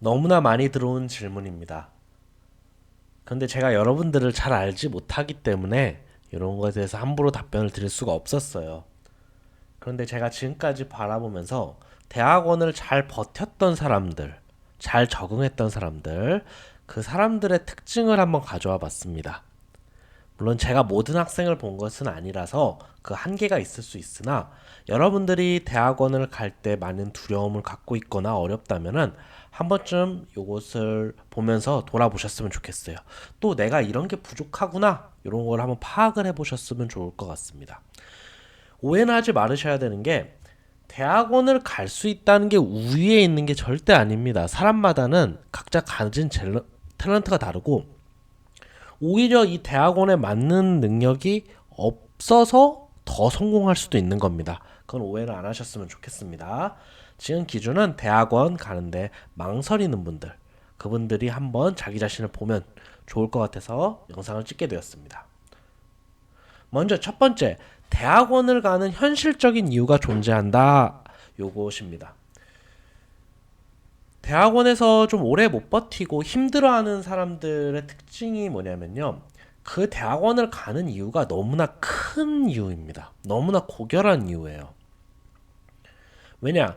너무나 많이 들어온 질문입니다. 근데 제가 여러분들을 잘 알지 못하기 때문에 이런 것에 대해서 함부로 답변을 드릴 수가 없었어요. 그런데 제가 지금까지 바라보면서 대학원을 잘 버텼던 사람들, 잘 적응했던 사람들, 그 사람들의 특징을 한번 가져와 봤습니다. 물론 제가 모든 학생을 본 것은 아니라서 그 한계가 있을 수 있으나 여러분들이 대학원을 갈 때 많은 두려움을 갖고 있거나 어렵다면은 한 번쯤 이것을 보면서 돌아보셨으면 좋겠어요. 또 내가 이런 게 부족하구나 이런 걸 한번 파악을 해보셨으면 좋을 것 같습니다. 오해는 하지 말으셔야 되는 게 대학원을 갈 수 있다는 게 우위에 있는 게 절대 아닙니다. 사람마다는 각자 가진 탤런트가 다르고 오히려 이 대학원에 맞는 능력이 없어서 더 성공할 수도 있는 겁니다. 그건 오해를 안 하셨으면 좋겠습니다. 지금 기준은 대학원 가는데 망설이는 분들, 그분들이 한번 자기 자신을 보면 좋을 것 같아서 영상을 찍게 되었습니다. 먼저 첫 번째, 대학원을 가는 현실적인 이유가 존재한다. 요것입니다. 대학원에서 좀 오래 못 버티고 힘들어하는 사람들의 특징이 뭐냐면요. 그 대학원을 가는 이유가 너무나 큰 이유입니다. 너무나 고결한 이유예요. 왜냐?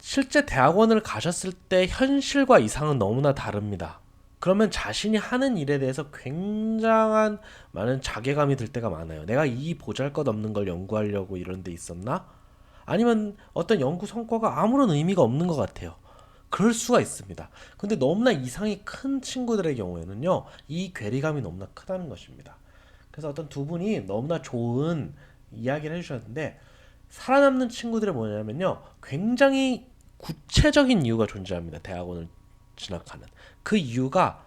실제 대학원을 가셨을 때 현실과 이상은 너무나 다릅니다. 그러면 자신이 하는 일에 대해서 굉장한 많은 자괴감이 들 때가 많아요. 내가 이 보잘 것 없는 걸 연구하려고 이런 데 있었나? 아니면 어떤 연구 성과가 아무런 의미가 없는 것 같아요. 그럴 수가 있습니다. 근데 너무나 이상이 큰 친구들의 경우에는요, 이 괴리감이 너무나 크다는 것입니다. 그래서 어떤 두 분이 너무나 좋은 이야기를 해주셨는데, 살아남는 친구들이 뭐냐면요, 굉장히 구체적인 이유가 존재합니다. 대학원을 진학하는. 그 이유가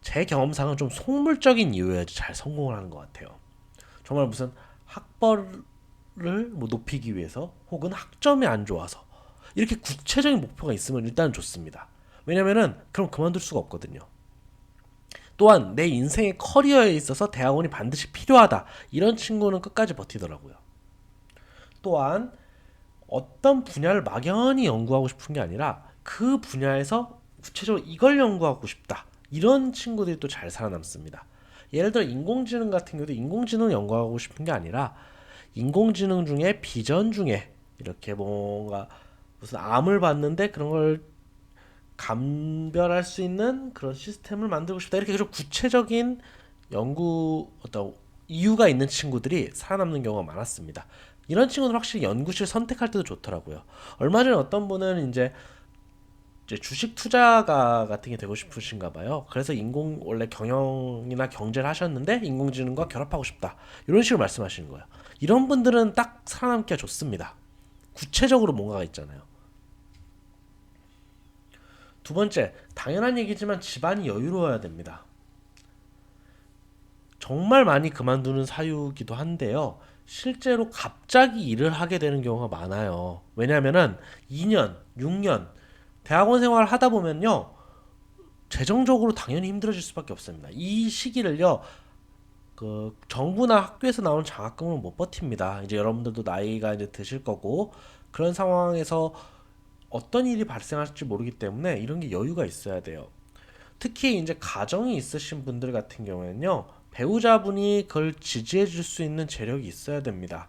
제 경험상은 좀 속물적인 이유여야지 잘 성공을 하는 것 같아요. 정말 무슨 학벌을 뭐 높이기 위해서 혹은 학점이 안 좋아서 이렇게 구체적인 목표가 있으면 일단 좋습니다. 왜냐면은 그럼 그만둘 수가 없거든요. 또한 내 인생의 커리어에 있어서 대학원이 반드시 필요하다. 이런 친구는 끝까지 버티더라고요. 또한 어떤 분야를 막연히 연구하고 싶은 게 아니라 그 분야에서 구체적으로 이걸 연구하고 싶다. 이런 친구들이 또 잘 살아남습니다. 예를 들어 인공지능 같은 경우도 인공지능 연구하고 싶은 게 아니라 인공지능 중에 비전 중에 이렇게 뭔가 무슨 암을 봤는데 그런 걸 감별할 수 있는 그런 시스템을 만들고 싶다. 이렇게 좀 구체적인 연구 어떤 이유가 있는 친구들이 살아남는 경우가 많았습니다. 이런 친구는 확실히 연구실 선택할 때도 좋더라고요. 얼마 전에 어떤 분은 이제 주식 투자가 같은 게 되고 싶으신가 봐요. 그래서 인공 원래 경영이나 경제를 하셨는데 인공지능과 결합하고 싶다. 이런 식으로 말씀하시는 거예요. 이런 분들은 딱 살아남기가 좋습니다. 구체적으로 뭔가가 있잖아요. 두 번째, 당연한 얘기지만 집안이 여유로워야 됩니다. 정말 많이 그만두는 사유기도 한데요. 실제로 갑자기 일을 하게 되는 경우가 많아요. 왜냐면은 2년, 6년 대학원 생활을 하다 보면요. 재정적으로 당연히 힘들어질 수밖에 없습니다. 이 시기를요. 그 정부나 학교에서 나오는 장학금은 못 버팁니다. 이제 여러분들도 나이가 이제 드실 거고 그런 상황에서 어떤 일이 발생할지 모르기 때문에 이런 게 여유가 있어야 돼요. 특히 이제 가정이 있으신 분들 같은 경우에는요. 배우자분이 그걸 지지해 줄 수 있는 재력이 있어야 됩니다.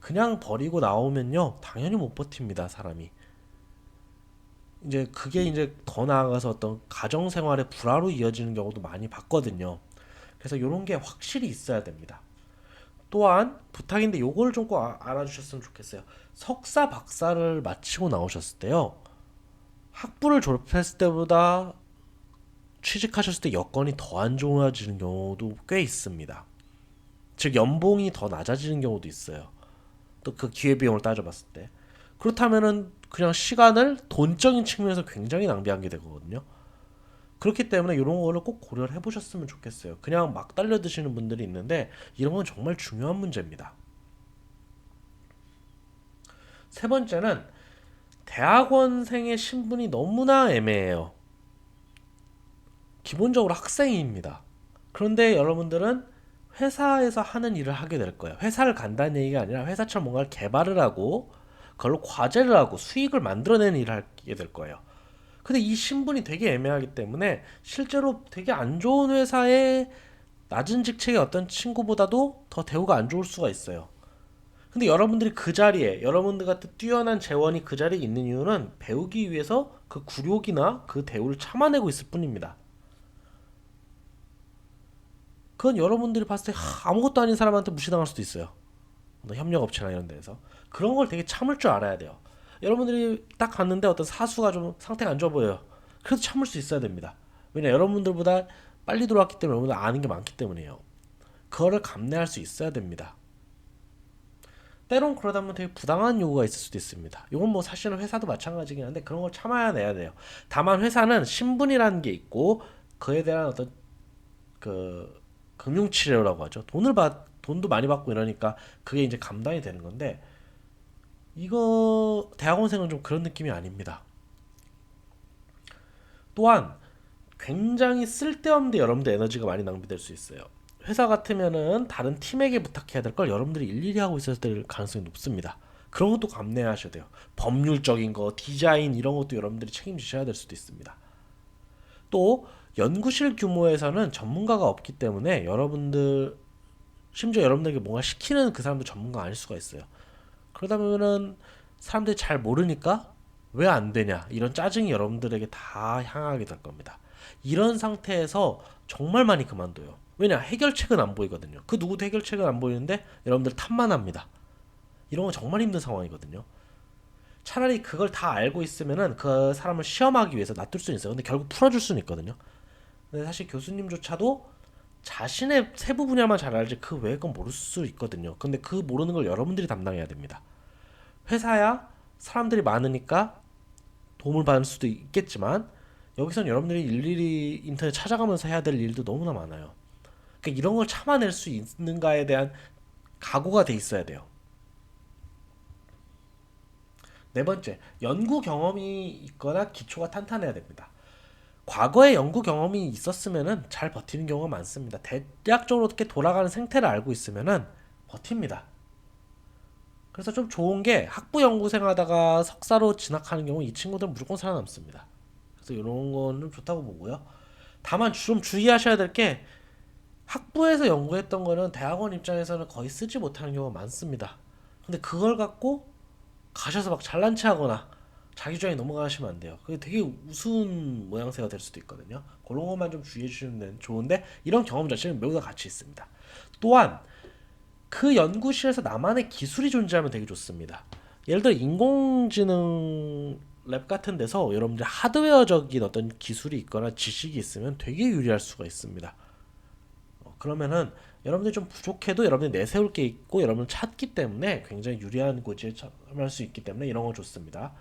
그냥 버리고 나오면요. 당연히 못 버팁니다, 사람이. 이제 그게 이제 더 나아가서 어떤 가정 생활의 불화로 이어지는 경우도 많이 봤거든요. 그래서 이런 게 확실히 있어야 됩니다. 또한 부탁인데 요걸 좀 꼭 알아주셨으면 좋겠어요. 석사 박사를 마치고 나오셨을 때요. 학부를 졸업했을 때보다 취직하셨을 때 여건이 더 안 좋아지는 경우도 꽤 있습니다. 즉 연봉이 더 낮아지는 경우도 있어요. 또 그 기회비용을 따져봤을 때 그렇다면은 그냥 시간을 돈적인 측면에서 굉장히 낭비한 게 되거든요. 그렇기 때문에 이런 거를 꼭 고려를 해보셨으면 좋겠어요. 그냥 막 달려 드시는 분들이 있는데 이런 건 정말 중요한 문제입니다. 세 번째는 대학원생의 신분이 너무나 애매해요. 기본적으로 학생입니다. 그런데 여러분들은 회사에서 하는 일을 하게 될 거예요. 회사를 간다는 얘기가 아니라 회사처럼 뭔가를 개발을 하고 그걸로 과제를 하고 수익을 만들어내는 일을 하게 될 거예요. 근데 이 신분이 되게 애매하기 때문에 실제로 되게 안 좋은 회사에 낮은 직책의 어떤 친구보다도 더 대우가 안 좋을 수가 있어요. 근데 여러분들이 그 자리에 여러분들 같은 뛰어난 재원이 그 자리에 있는 이유는 배우기 위해서 그 굴욕이나 그 대우를 참아내고 있을 뿐입니다. 그건 여러분들이 봤을 때 하, 아무것도 아닌 사람한테 무시당할 수도 있어요. 뭐 협력업체나 이런 데에서 그런 걸 되게 참을 줄 알아야 돼요. 여러분들이 딱 갔는데 어떤 사수가 좀 상태가 안 좋아 보여요. 그래도 참을 수 있어야 됩니다. 왜냐 여러분들보다 빨리 들어왔기 때문에 여러분들 아는 게 많기 때문이에요. 그거를 감내할 수 있어야 됩니다. 때론 그러다 보면 되게 부당한 요구가 있을 수도 있습니다. 이건 뭐 사실은 회사도 마찬가지긴 한데 그런 걸 참아야 내야 돼요. 다만 회사는 신분이라는 게 있고 그에 대한 어떤 그 금융치료라고 하죠. 돈을 받 돈도 많이 받고 이러니까 그게 이제 감당이 되는 건데 이거 대학원생은 좀 그런 느낌이 아닙니다. 또한 굉장히 쓸데없는데 여러분들 에너지가 많이 낭비될 수 있어요. 회사 같으면은 다른 팀에게 부탁해야 될 걸 여러분들이 일일이 하고 때 가능성이 높습니다. 그런 것도 감내하셔야 돼요. 법률적인 거, 디자인 이런 것도 여러분들이 책임지셔야 될 수도 있습니다. 또 연구실 규모에서는 전문가가 없기 때문에 여러분들 심지어 여러분들에게 뭔가 시키는 그 사람도 전문가 아닐 수가 있어요. 그러다 보면은 사람들이 잘 모르니까 왜 안 되냐 이런 짜증이 여러분들에게 다 향하게 될 겁니다. 이런 상태에서 정말 많이 그만둬요. 왜냐 해결책은 안 보이거든요. 그 누구도 해결책은 안 보이는데 여러분들 탓만 합니다. 이런 건 정말 힘든 상황이거든요. 차라리 그걸 다 알고 있으면은 그 사람을 시험하기 위해서 놔둘 수는 있어요. 근데 결국 풀어줄 수는 있거든요. 근데 사실 교수님조차도 자신의 세부 분야만 잘 알지 그 외의 건 모를 수 있거든요. 근데 그 모르는 걸 여러분들이 담당해야 됩니다. 회사야 사람들이 많으니까 도움을 받을 수도 있겠지만 여기선 여러분들이 일일이 인터넷 찾아가면서 해야 될 일도 너무나 많아요. 그러니까 이런 걸 참아낼 수 있는가에 대한 각오가 돼 있어야 돼요. 네 번째, 연구 경험이 있거나 기초가 탄탄해야 됩니다. 과거에 연구 경험이 있었으면은 잘 버티는 경우가 많습니다. 대략적으로 어떻게 돌아가는 생태를 알고 있으면은 버팁니다. 그래서 좀 좋은 게 학부 연구생 하다가 석사로 진학하는 경우 이 친구들은 무조건 살아남습니다. 그래서 이런 거는 좋다고 보고요. 다만 좀 주의하셔야 될 게 학부에서 연구했던 거는 대학원 입장에서는 거의 쓰지 못하는 경우가 많습니다. 근데 그걸 갖고 가셔서 막 잘난 체하거나 자기 주장에 넘어가시면 안 돼요. 그게 되게 우스운 모양새가 될 수도 있거든요. 그런 것만 좀 주의해 주시면 좋은데 이런 경험 자체는 매우 다 가치 있습니다. 또한 그 연구실에서 나만의 기술이 존재하면 되게 좋습니다. 예를 들어 인공지능 랩 같은 데서 여러분들 하드웨어적인 어떤 기술이 있거나 지식이 있으면 되게 유리할 수가 있습니다. 어, 그러면은 여러분들이 좀 부족해도 여러분들이 내세울 게 있고 여러분을 찾기 때문에 굉장히 유리한 곳에 참여할 수 있기 때문에 이런 거 좋습니다.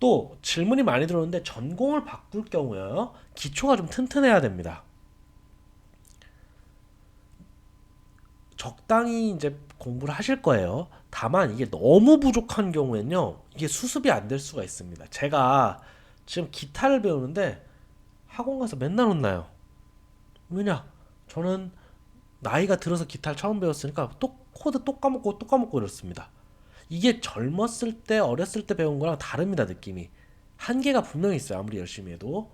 또 질문이 많이 들어오는데 전공을 바꿀 경우에요. 기초가 좀 튼튼해야 됩니다. 적당히 이제 공부를 하실 거예요. 다만 이게 너무 부족한 경우에는요. 이게 수습이 안 될 수가 있습니다. 제가 지금 기타를 배우는데 학원 가서 맨날 혼나요. 왜냐? 저는 나이가 들어서 기타를 처음 배웠으니까 또 코드 또 까먹고 또 까먹고 이렇습니다. 이게 젊었을 때 어렸을 때 배운 거랑 다릅니다 느낌이. 한계가 분명히 있어요 아무리 열심히 해도.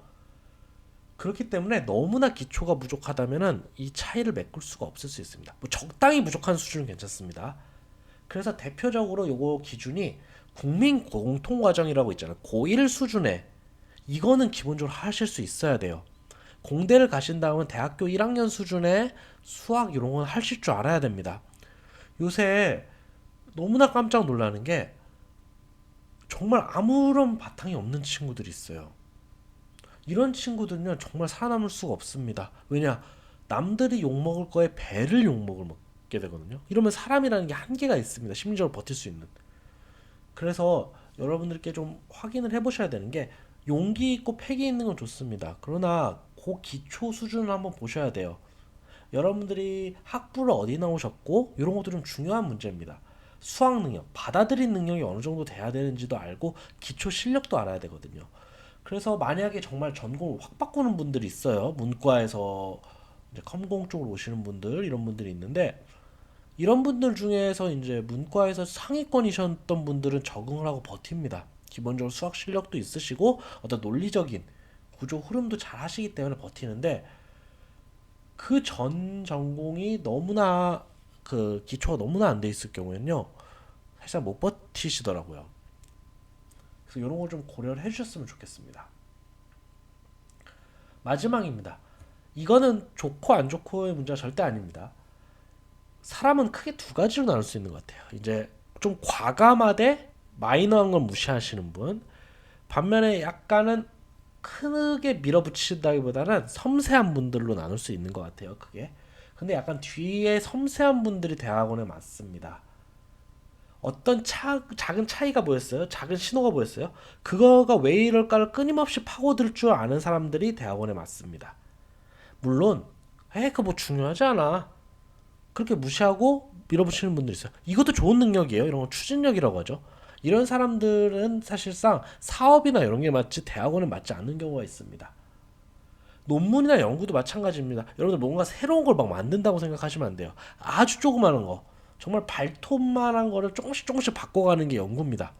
그렇기 때문에 너무나 기초가 부족하다면은 이 차이를 메꿀 수가 없을 수 있습니다. 뭐 적당히 부족한 수준은 괜찮습니다. 그래서 대표적으로 요거 기준이 국민 공통 과정이라고 있잖아요. 고1 수준에 이거는 기본적으로 하실 수 있어야 돼요. 공대를 가신 다음은 대학교 1학년 수준의 수학 이런 건 하실 줄 알아야 됩니다. 요새 너무나 깜짝 놀라는 게 정말 아무런 바탕이 없는 친구들이 있어요. 이런 친구들은요 정말 살아남을 수가 없습니다. 왜냐 남들이 욕 먹을 거에 배를 욕 먹을 먹게 되거든요. 이러면 사람이라는 게 한계가 있습니다. 심리적으로 버틸 수 있는. 그래서 여러분들께 좀 확인을 해보셔야 되는 게 용기 있고 패기 있는 건 좋습니다. 그러나 그 기초 수준을 한번 보셔야 돼요. 여러분들이 학부를 어디 나오셨고 이런 좀 중요한 문제입니다. 수학 능력, 받아들인 능력이 어느 정도 돼야 되는지도 알고 기초 실력도 알아야 되거든요. 그래서 만약에 정말 전공을 확 바꾸는 분들이 있어요. 문과에서 이제 컴공 쪽으로 오시는 분들 이런 분들이 있는데 이런 분들 중에서 이제 문과에서 상위권이셨던 분들은 적응을 하고 버팁니다. 기본적으로 수학 실력도 있으시고 어떤 논리적인 구조 흐름도 잘 하시기 때문에 버티는데 그 전 전공이 너무나 그 기초가 너무나 안 돼 있을 경우에는요 사실 못 버티시더라고요. 그래서 이런 걸 좀 고려를 해주셨으면 좋겠습니다. 마지막입니다. 이거는 좋고 안 좋고의 문제가 절대 아닙니다. 사람은 크게 두 가지로 나눌 수 있는 것 같아요. 이제 좀 과감하되 마이너한 걸 무시하시는 분, 반면에 약간은 크게 밀어붙이다기보다는 섬세한 분들로 나눌 수 있는 것 같아요. 그게. 근데 약간 뒤에 섬세한 분들이 대학원에 맞습니다. 어떤 차, 작은 차이가 보였어요? 작은 신호가 보였어요? 그거가 왜 이럴까를 끊임없이 파고들 줄 아는 사람들이 대학원에 맞습니다. 물론, 에, 그뭐 중요하지 않아. 그렇게 무시하고 밀어붙이는 분들 있어요. 이것도 좋은 능력이에요. 이런 건 추진력이라고 하죠. 이런 사람들은 사실상 사업이나 이런 게 맞지 대학원에 맞지 않는 경우가 있습니다. 논문이나 연구도 마찬가지입니다. 여러분들 뭔가 새로운 걸 막 만든다고 생각하시면 안 돼요. 아주 조그마한 거. 정말 발톱만한 거를 조금씩 조금씩 바꿔가는 게 연구입니다.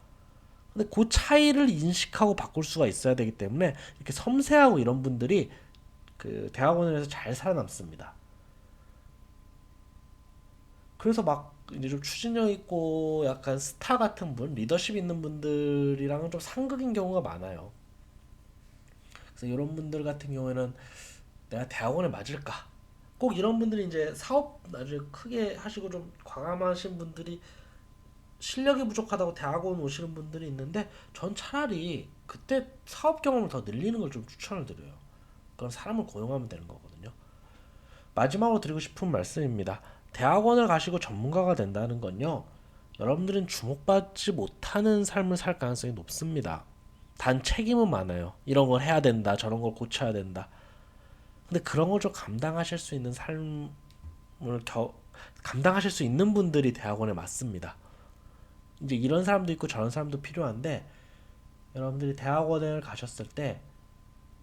근데 그 차이를 인식하고 바꿀 수가 있어야 되기 때문에 이렇게 섬세하고 이런 분들이 그 대학원에서 잘 살아남습니다. 그래서 막 이제 좀 추진력 있고 약간 스타 같은 분, 리더십 있는 분들이랑은 좀 상극인 경우가 많아요. 그래서 이런 분들 같은 경우에는 내가 대학원에 맞을까? 꼭 이런 분들이 이제 사업 나중에 크게 하시고 좀 과감하신 분들이 실력이 부족하다고 대학원 오시는 분들이 있는데 전 차라리 그때 사업 경험을 더 늘리는 걸 좀 추천을 드려요. 그럼 사람을 고용하면 되는 거거든요. 마지막으로 드리고 싶은 말씀입니다. 대학원을 가시고 전문가가 된다는 건요. 여러분들은 주목받지 못하는 삶을 살 가능성이 높습니다. 단 책임은 많아요. 이런 걸 해야 된다. 저런 걸 고쳐야 된다. 근데 그런 걸 좀 감당하실 수 있는 삶을 겨, 감당하실 수 있는 분들이 대학원에 맞습니다. 이제 이런 사람도 있고 저런 사람도 필요한데 여러분들이 대학원을 가셨을 때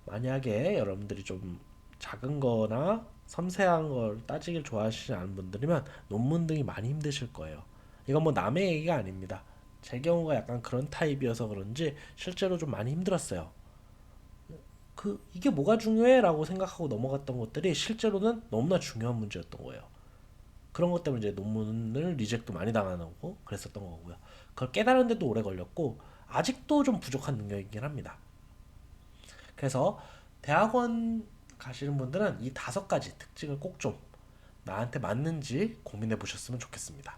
만약에 여러분들이 좀 작은 거나 섬세한 걸 따지길 좋아하시지 않은 분들이면 논문 등이 많이 힘드실 거예요. 이건 뭐 남의 얘기가 아닙니다. 제 경우가 약간 그런 타입이어서 그런지 실제로 좀 많이 힘들었어요. 그 이게 뭐가 중요해라고 생각하고 넘어갔던 것들이 실제로는 너무나 중요한 문제였던 거예요. 그런 것 때문에 이제 논문을 리젝도 많이 당하고 그랬었던 거고요. 그걸 깨달은 데도 오래 걸렸고 아직도 좀 부족한 능력이긴 합니다. 그래서 대학원 가시는 분들은 이 다섯 가지 특징을 꼭 좀 나한테 맞는지 고민해 보셨으면 좋겠습니다.